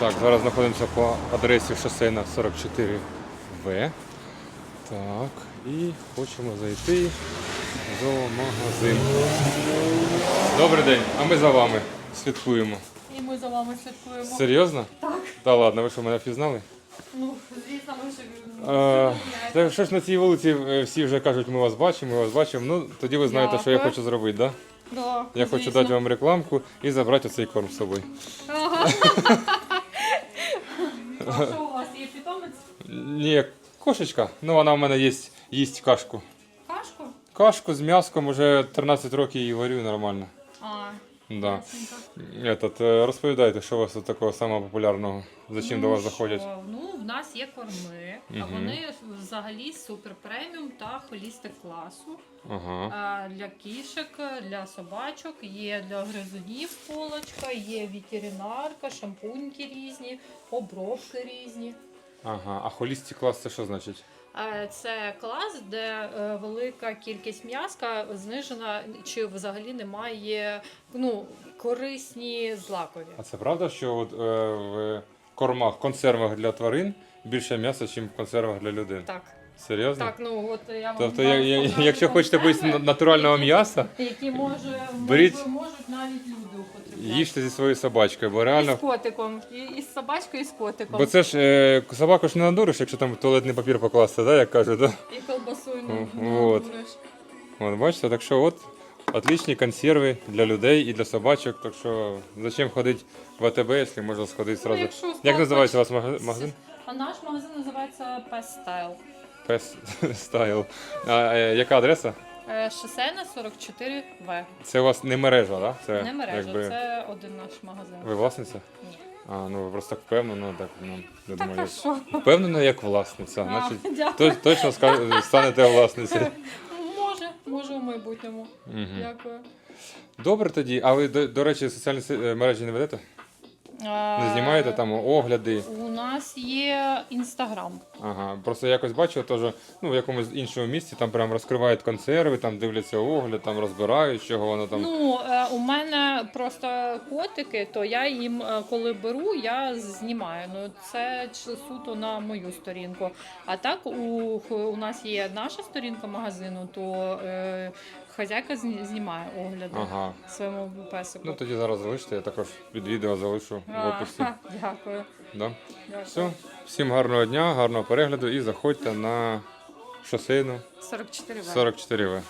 Так, зараз знаходимося по адресі шосейна 44В. Так, і хочемо зайти в зоомагазин. Добрий день, а ми за вами слідкуємо. І ми за вами слідкуємо. Серйозно? Так. Та ладно, ви що мене впізнали? Ну, звісно, ми ж Е, Та що ж на цій вулиці е, всі вже кажуть, ми вас бачимо, ми вас бачимо. Ну тоді ви знаєте, що я Дякую. хочу зробити, так? Да? Да, Я хочу звісно. дати вам рекламку і забрати оцей корм з собою. Ага. А що у вас є питомець? Ні, кошечка. Ну вона в мене є, їсть кашку. Кашку? Кашку з м'яском уже 13 років її варю нормально. А, Да. Этот, е, розповідайте, що у вас тут такого самого популярного? За чим Ну, до вас що? заходять? Ну, в нас є корми, а вони взагалі супер преміум та холістик класу. Ага. А, Для кішок, для собачок, є для гризунів полочка, є ветеринарка, шампуньки різні, обробки різні. Ага. А холісті клас це що значить? Е, Це клас, де е, велика кількість м'яска знижена, чи взагалі немає ну, корисні злакові. А це правда, що от, е, в кормах, консервах для тварин більше м'яса, ніж в консервах для людей? Так, Серйозно? так, ну от я вам Тобто, зараз я, я, покажу якщо хочете консерви, поїсти на- натурального м'яса, які може, Беріть. можуть навіть люди употребляти. їжте зі своєю собачкою, бо І реально. з котиком, і, і з собачкою, і з котиком. Бо це ж е, собаку ж не надуриш, якщо там туалетний папір покласти, да, як кажуть, да? І колбасою не, не вот. надуриш. От, бачите, так що от отличні консерви для людей і для собачок. Так що зачем ходити в АТБ, якщо можна сходити Ну, сразу. якщо Як називається у вас мага- магазин? А наш магазин називається Pest Style. Пес Стайл. А е, яка адреса? Е, Шосейна 44В. Це у вас не мережа, да? Це, Не мережа, якби, це один наш магазин. Ви власниця? Ні. А, ну ви просто так впевнено, так, ну, я Так, думаю, а що? впевнено як власниця. Значить, дякую. то, точно ска- станете власницею. Може, може у майбутньому. Мгм. Дякую. Добре тоді, а ви, до, до речі, соціальні се- е, мережі не ведете? Не знімаєте там огляди? Нас є інстаграм. Ага, просто я якось бачив, теж, ну, в якомусь іншому місці там прям розкривають консерви, там дивляться огляд, там розбирають, чого воно там. Ну, е, у мене просто котики, то я їм, е, коли беру, я знімаю. Ну, це суто на мою сторінку. А так у, у нас є наша сторінка магазину, то е, хазяйка знімає огляди Ага. своєму песику. Ну тоді зараз залиште, я також під відео залишу в описі. ха, Дякую. Да? Дякую. Все, всім гарного дня, гарного перегляду і заходьте на шосейну 44 В. 44В.